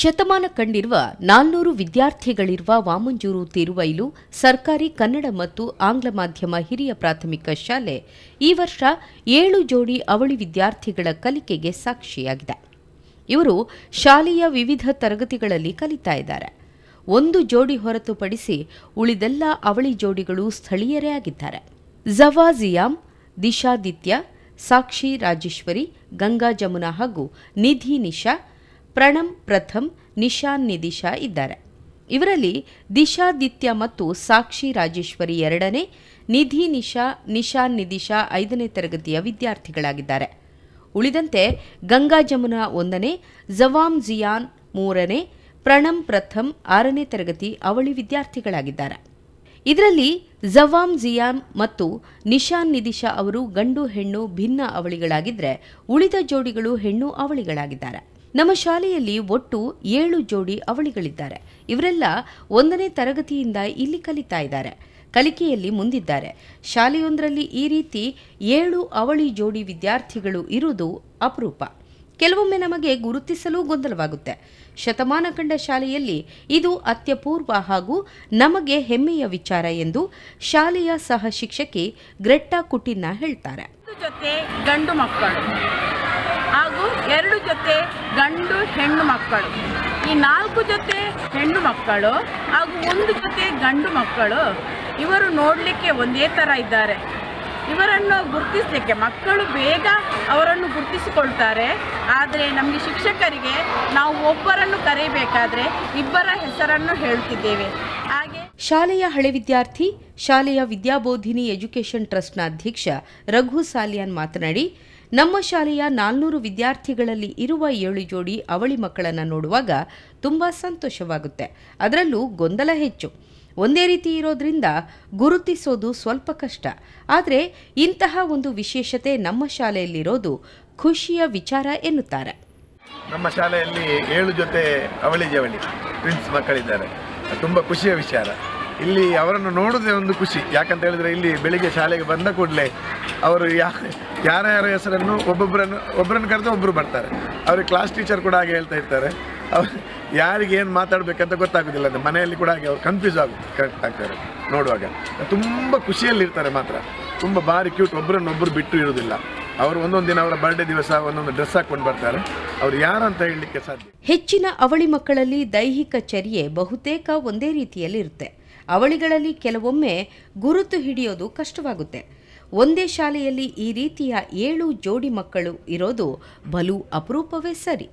ಶತಮಾನ ಕಂಡಿರುವ ನಾಲ್ನೂರು ವಿದ್ಯಾರ್ಥಿಗಳಿರುವ ವಾಮಂಜೂರು ತಿರುವೈಲು ಸರ್ಕಾರಿ ಕನ್ನಡ ಮತ್ತು ಆಂಗ್ಲ ಮಾಧ್ಯಮ ಹಿರಿಯ ಪ್ರಾಥಮಿಕ ಶಾಲೆ ಈ ವರ್ಷ ಏಳು ಜೋಡಿ ಅವಳಿ ವಿದ್ಯಾರ್ಥಿಗಳ ಕಲಿಕೆಗೆ ಸಾಕ್ಷಿಯಾಗಿದೆ. ಇವರು ಶಾಲೆಯ ವಿವಿಧ ತರಗತಿಗಳಲ್ಲಿ ಕಲಿತಾ ಇದ್ದಾರೆ. ಒಂದು ಜೋಡಿ ಹೊರತುಪಡಿಸಿ ಉಳಿದೆಲ್ಲ ಅವಳಿ ಜೋಡಿಗಳು ಸ್ಥಳೀಯರೇ ಆಗಿದ್ದಾರೆ. ಜವಾಜಿಯಾಮ್, ದಿಶಾದಿತ್ಯ, ಸಾಕ್ಷಿ ರಾಜೇಶ್ವರಿ, ಗಂಗಾ ಜಮುನಾ ಹಾಗೂ ನಿಧಿ ನಿಶಾ ಪ್ರಣಮ್, ಪ್ರಥಮ್, ನಿಶಾನ್, ನಿದಿಶಾ ಇದ್ದಾರೆ. ಇವರಲ್ಲಿ ದಿಶಾದಿತ್ಯ ಮತ್ತು ಸಾಕ್ಷಿ ರಾಜೇಶ್ವರಿ ಎರಡನೇ, ನಿಧಿ ನಿಶಾ, ನಿಶಾನ್ ನಿದಿಶಾ ಐದನೇ ತರಗತಿಯ ವಿದ್ಯಾರ್ಥಿಗಳಾಗಿದ್ದಾರೆ. ಉಳಿದಂತೆ ಗಂಗಾ ಜಮುನಾ ಒಂದನೇ, ಜವಾಮ್ ಜಿಯಾನ್ ಮೂರನೇ, ಪ್ರಣಮ್, ಪ್ರಥಮ್ ಆರನೇ ತರಗತಿ ಅವಳಿ ವಿದ್ಯಾರ್ಥಿಗಳಾಗಿದ್ದಾರೆ. ಇದರಲ್ಲಿ ಜವಾಮ್ ಜಿಯಾನ್ ಮತ್ತು ನಿಶಾನ್ ನಿದಿಶಾ ಅವರು ಗಂಡು ಹೆಣ್ಣು ಭಿನ್ನ ಅವಳಿಗಳಾಗಿದ್ದರೆ ಉಳಿದ ಜೋಡಿಗಳು ಹೆಣ್ಣು ಅವಳಿಗಳಾಗಿದ್ದಾರೆ. ನಮ್ಮ ಶಾಲೆಯಲ್ಲಿ ಒಟ್ಟು ಏಳು ಜೋಡಿ ಅವಳಿಗಳಿದ್ದಾರೆ. ಇವರೆಲ್ಲ ಒಂದನೇ ತರಗತಿಯಿಂದ ಇಲ್ಲಿ ಕಲಿತಾ ಇದ್ದಾರೆ. ಕಲಿಕೆಯಲ್ಲಿ ಮುಂದಿದ್ದಾರೆ. ಶಾಲೆಯೊಂದರಲ್ಲಿ ಈ ರೀತಿ ಏಳು ಅವಳಿ ಜೋಡಿ ವಿದ್ಯಾರ್ಥಿಗಳು ಇರುವುದು ಅಪರೂಪ. ಕೆಲವೊಮ್ಮೆ ನಮಗೆ ಗುರುತಿಸಲು ಗೊಂದಲವಾಗುತ್ತೆ. ಶತಮಾನ ಕಂಡ ಶಾಲೆಯಲ್ಲಿ ಇದು ಅತ್ಯಪೂರ್ವ ಹಾಗೂ ನಮಗೆ ಹೆಮ್ಮೆಯ ವಿಚಾರ ಎಂದು ಶಾಲೆಯ ಸಹ ಶಿಕ್ಷಕಿ ಗ್ರೆಟ್ಟಾ ಕುಟಿನ್ನ ಹೇಳ್ತಾರೆ. ಜೊತೆ ಗಂಡು ಮಕ್ಕಳು. ಹಾಗೂ ಎರಡು ಜೊತೆ ಗಂಡು ಹೆಣ್ಣು ಮಕ್ಕಳು. ಈ ನಾಲ್ಕು ಜೊತೆ ಹೆಣ್ಣು ಮಕ್ಕಳು ಹಾಗೂ ಒಂದು ಜೊತೆ ಗಂಡು ಮಕ್ಕಳು, ಇವರು ನೋಡಲಿಕ್ಕೆ ಒಂದೇ ಥರ ಇದ್ದಾರೆ. ಇವರನ್ನು ಗುರುತಿಸಲಿಕ್ಕೆ ಮಕ್ಕಳು ಬೇಗ ಅವರನ್ನು ಗುರುತಿಸಿಕೊಳ್ತಾರೆ. ಆದರೆ ನಮಗೆ ಶಿಕ್ಷಕರಿಗೆ ನಾವು ಒಬ್ಬರನ್ನು ಕರೆಯಬೇಕಾದ್ರೆ ಇಬ್ಬರ ಹೆಸರನ್ನು ಹೇಳ್ತಿದ್ದೇವೆ. ಹಾಗೆ ಶಾಲೆಯ ಹಳೆ ವಿದ್ಯಾರ್ಥಿ, ಶಾಲೆಯ ವಿದ್ಯಾಬೋಧಿನಿ ಎಜುಕೇಷನ್ ಟ್ರಸ್ಟ್ನ ಅಧ್ಯಕ್ಷ ರಘು ಸಾಲಿಯಾನ್ ಮಾತನಾಡಿ ನಮ್ಮ ಶಾಲೆಯ ನಾಲ್ನೂರು ವಿದ್ಯಾರ್ಥಿಗಳಲ್ಲಿ ಇರುವ ಏಳು ಜೋಡಿ ಅವಳಿ ಮಕ್ಕಳನ್ನು ನೋಡುವಾಗ ತುಂಬ ಸಂತೋಷವಾಗುತ್ತೆ. ಅದರಲ್ಲೂ ಗೊಂದಲ ಹೆಚ್ಚು. ಒಂದೇ ರೀತಿ ಇರೋದ್ರಿಂದ ಗುರುತಿಸೋದು ಸ್ವಲ್ಪ ಕಷ್ಟ. ಆದರೆ ಇಂತಹ ಒಂದು ವಿಶೇಷತೆ ನಮ್ಮ ಶಾಲೆಯಲ್ಲಿರೋದು ಖುಷಿಯ ವಿಚಾರ ಎನ್ನುತ್ತಾರೆ. ನಮ್ಮ ಶಾಲೆಯಲ್ಲಿ ಏಳು ಜೊತೆ ಅವಳಿ ಜವಳಿ ಟ್ವಿನ್ಸ್ ಮಕ್ಕಳಿದ್ದಾರೆ. ತುಂಬ ಖುಷಿಯ ವಿಚಾರ. ಇಲ್ಲಿ ಅವರನ್ನು ನೋಡೋದೇ ಒಂದು ಖುಷಿ. ಯಾಕಂತ ಹೇಳಿದ್ರೆ ಇಲ್ಲಿ ಬೆಳಿಗ್ಗೆ ಶಾಲೆಗೆ ಬಂದ ಕೂಡಲೇ ಅವರು ಯಾ ಯಾರ ಯಾರ ಹೆಸರನ್ನು ಒಬ್ಬೊಬ್ಬರನ್ನು ಒಬ್ಬರನ್ನು ಕರೆದು ಒಬ್ಬರು ಬರ್ತಾರೆ. ಅವ್ರಿಗೆ ಕ್ಲಾಸ್ ಟೀಚರ್ ಕೂಡ ಹಾಗೆ ಹೇಳ್ತಾ ಇರ್ತಾರೆ. ಅವ್ರು ಯಾರಿಗೆ ಏನು ಮಾತಾಡಬೇಕಂತ ಗೊತ್ತಾಗೋದಿಲ್ಲ. ಅಂತ ಮನೆಯಲ್ಲಿ ಕೂಡ ಹಾಗೆ ಅವ್ರು ಕನ್ಫ್ಯೂಸ್ ಕರೆಕ್ಟ್ ಆಗ್ತಾರೆ ನೋಡುವಾಗ. ತುಂಬ ಖುಷಿಯಲ್ಲಿರ್ತಾರೆ ಮಾತ್ರ. ತುಂಬ ಭಾರಿ ಕ್ಯೂಟ್ ಒಬ್ಬರನ್ನೊಬ್ಬರು ಬಿಟ್ಟು ಇರೋದಿಲ್ಲ. ಅವರು ಒಂದೊಂದು ದಿನ ಅವರ ಬರ್ಡೇ ದಿವಸ ಒಂದೊಂದು ಡ್ರೆಸ್ ಹಾಕೊಂಡು ಬರ್ತಾರೆ. ಅವ್ರು ಯಾರಂತ ಹೇಳಲಿಕ್ಕೆ ಸಾಧ್ಯ ಹೆಚ್ಚಿನ ಅವಳಿ ಮಕ್ಕಳಲ್ಲಿ ದೈಹಿಕ ಚರ್ಯೆ ಬಹುತೇಕ ಒಂದೇ ರೀತಿಯಲ್ಲಿ ಇರುತ್ತೆ ಅವಳಿಗಳಲ್ಲಿ ಕೆಲವೊಮ್ಮೆ ಗುರುತು ಹಿಡಿಯೋದು ಕಷ್ಟವಾಗುತ್ತೆ. ಒಂದೇ ಶಾಲೆಯಲ್ಲಿ ಈ ರೀತಿಯ ಏಳು ಜೋಡಿ ಮಕ್ಕಳು ಇರೋದು ಬಲು ಅಪರೂಪವೇ ಸರಿ.